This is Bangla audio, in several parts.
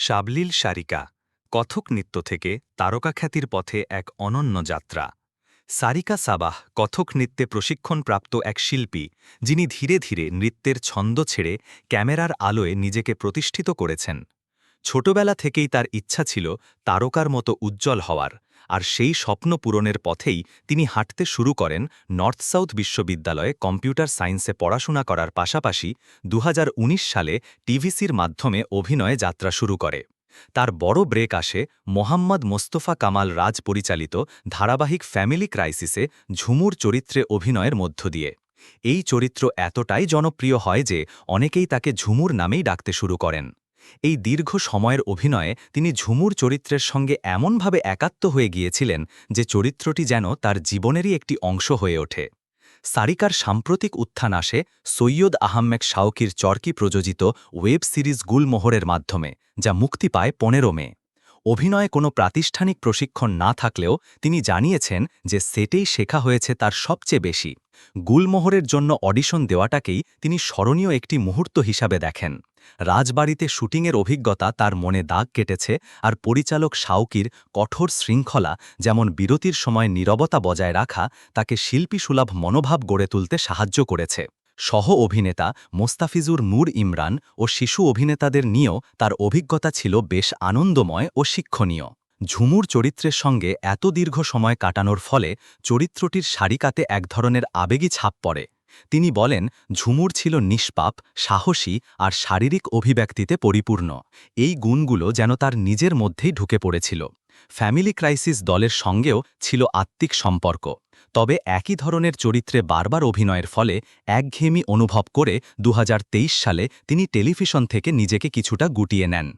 সাবলীল সারিকা কথক নৃত্য থেকে তারকাখ্যাতির পথে এক অনন্য যাত্রা। সারিকা সাবাহ কথক নৃত্যে প্রশিক্ষণপ্রাপ্ত এক শিল্পী, যিনি ধীরে ধীরে নৃত্যের ছন্দ ছেড়ে ক্যামেরার আলোয় নিজেকে প্রতিষ্ঠিত করেছেন। ছোটবেলা থেকেই তার ইচ্ছা ছিল তারকার মতো উজ্জ্বল হওয়ার। আর সেই স্বপ্ন পূরণের পথেই তিনি হাঁটতে শুরু করেন নর্থ সাউথ বিশ্ববিদ্যালয়ে কম্পিউটার সায়েন্সে পড়াশোনা করার পাশাপাশি দু হাজার উনিশ সালে টিভিসির মাধ্যমে অভিনয়ে যাত্রা শুরু করে। তার বড় ব্রেক আসে মোহাম্মদ মোস্তফা কামাল রাজ পরিচালিত ধারাবাহিক ফ্যামিলি ক্রাইসিসে ঝুমুর চরিত্রে অভিনয়ের মধ্য দিয়ে। এই চরিত্র এতটাই জনপ্রিয় হয় যে অনেকেই তাকে ঝুমুর নামেই ডাকতে শুরু করেন। এই দীর্ঘ সময়ের অভিনয়ে তিনি ঝুমুর চরিত্রের সঙ্গে এমনভাবে একাত্ম হয়ে গিয়েছিলেন যে চরিত্রটি যেন তার জীবনেরই একটি অংশ হয়ে ওঠে। সারিকার সাম্প্রতিক উত্থান আসে সৈয়দ আহমেদ শাওকির চরকি প্রযোজিত ওয়েব সিরিজ গুলমোহরের মাধ্যমে, যা মুক্তি পায় পনেরো মে। অভিনয়ে কোনো প্রাতিষ্ঠানিক প্রশিক্ষণ না থাকলেও তিনি জানিয়েছেন যে সেটেই শেখা হয়েছে তার সবচেয়ে বেশি। গুলমোহরের জন্য অডিশন দেওয়াটাকেই তিনি স্মরণীয় একটি মুহূর্ত হিসাবে দেখেন। রাজবাড়িতে শুটিংয়ের অভিজ্ঞতা তার মনে দাগ কেটেছে আর পরিচালক শাওকির কঠোর শৃঙ্খলা, যেমন বিরতির সময় নীরবতা বজায় রাখা, তাকে শিল্পীসুলভ মনোভাব গড়ে তুলতে সাহায্য করেছে। সহ অভিনেতা মোস্তাফিজুর নূর ইমরান ও শিশু অভিনেতাদের নিয়েও তার অভিজ্ঞতা ছিল বেশ আনন্দময় ও শিক্ষণীয়। ঝুমুর চরিত্রের সঙ্গে এত দীর্ঘ সময় কাটানোর ফলে চরিত্রটির সারিকাতে এক ধরনের আবেগী ছাপ পড়ে। তিনি বলেন, ঝুমুর ছিল নিষ্পাপ, সাহসী আর শারীরিক অভিব্যক্তিতে পরিপূর্ণ। এই গুণগুলো যেন তার নিজের মধ্যেই ঢুকে পড়েছিল। ফ্যামিলি ক্রাইসিস দলের সঙ্গেও ছিল আত্মিক সম্পর্ক। তবে একই ধরনের চরিত্রে বারবার অভিনয়ের ফলে একঘেয়েমি অনুভব করে দু হাজার তেইশ সালে তিনি টেলিভিশন থেকে নিজেকে কিছুটা গুটিয়ে নেন।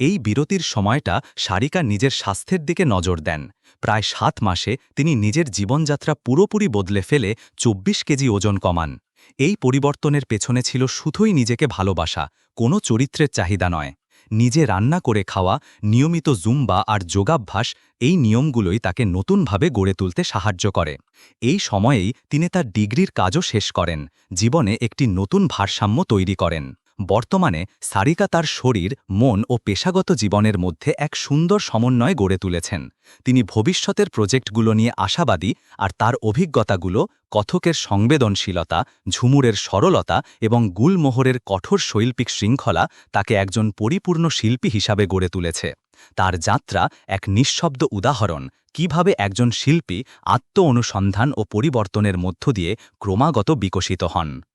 এই বিরতির সময়টা সারিকা নিজের স্বাস্থ্যের দিকে নজর দেন। প্রায় সাত মাসে তিনি নিজের জীবনযাত্রা পুরোপুরি বদলে ফেলে ২৪ কেজি ওজন কমান। এই পরিবর্তনের পেছনে ছিল শুধুই নিজেকে ভালোবাসা, কোনো চরিত্রের চাহিদা নয়। নিজে রান্না করে খাওয়া, নিয়মিত জুম্বা আর যোগাভ্যাস এই নিয়মগুলোই তাকে নতুনভাবে গড়ে তুলতে সাহায্য করে। এই সময়েই তিনি তার ডিগ্রির কাজও শেষ করেন, জীবনে একটি নতুন ভারসাম্য তৈরি করেন। বর্তমানে সারিকা তার শরীর, মন ও পেশাগত জীবনের মধ্যে এক সুন্দর সমন্বয় গড়ে তুলেছেন। তিনি ভবিষ্যতের প্রজেক্টগুলো নিয়ে আশাবাদী আর তার অভিজ্ঞতাগুলো কথকের সংবেদনশীলতা, ঝুমুরের সরলতা এবং গুলমোহরের কঠোর শৈল্পিক শৃঙ্খলা তাকে একজন পরিপূর্ণ শিল্পী হিসাবে গড়ে তুলেছে। তার যাত্রা এক নিঃশব্দ উদাহরণ, কীভাবে একজন শিল্পী আত্ম অনুসন্ধান ও পরিবর্তনের মধ্য দিয়ে ক্রমাগত বিকশিত হন।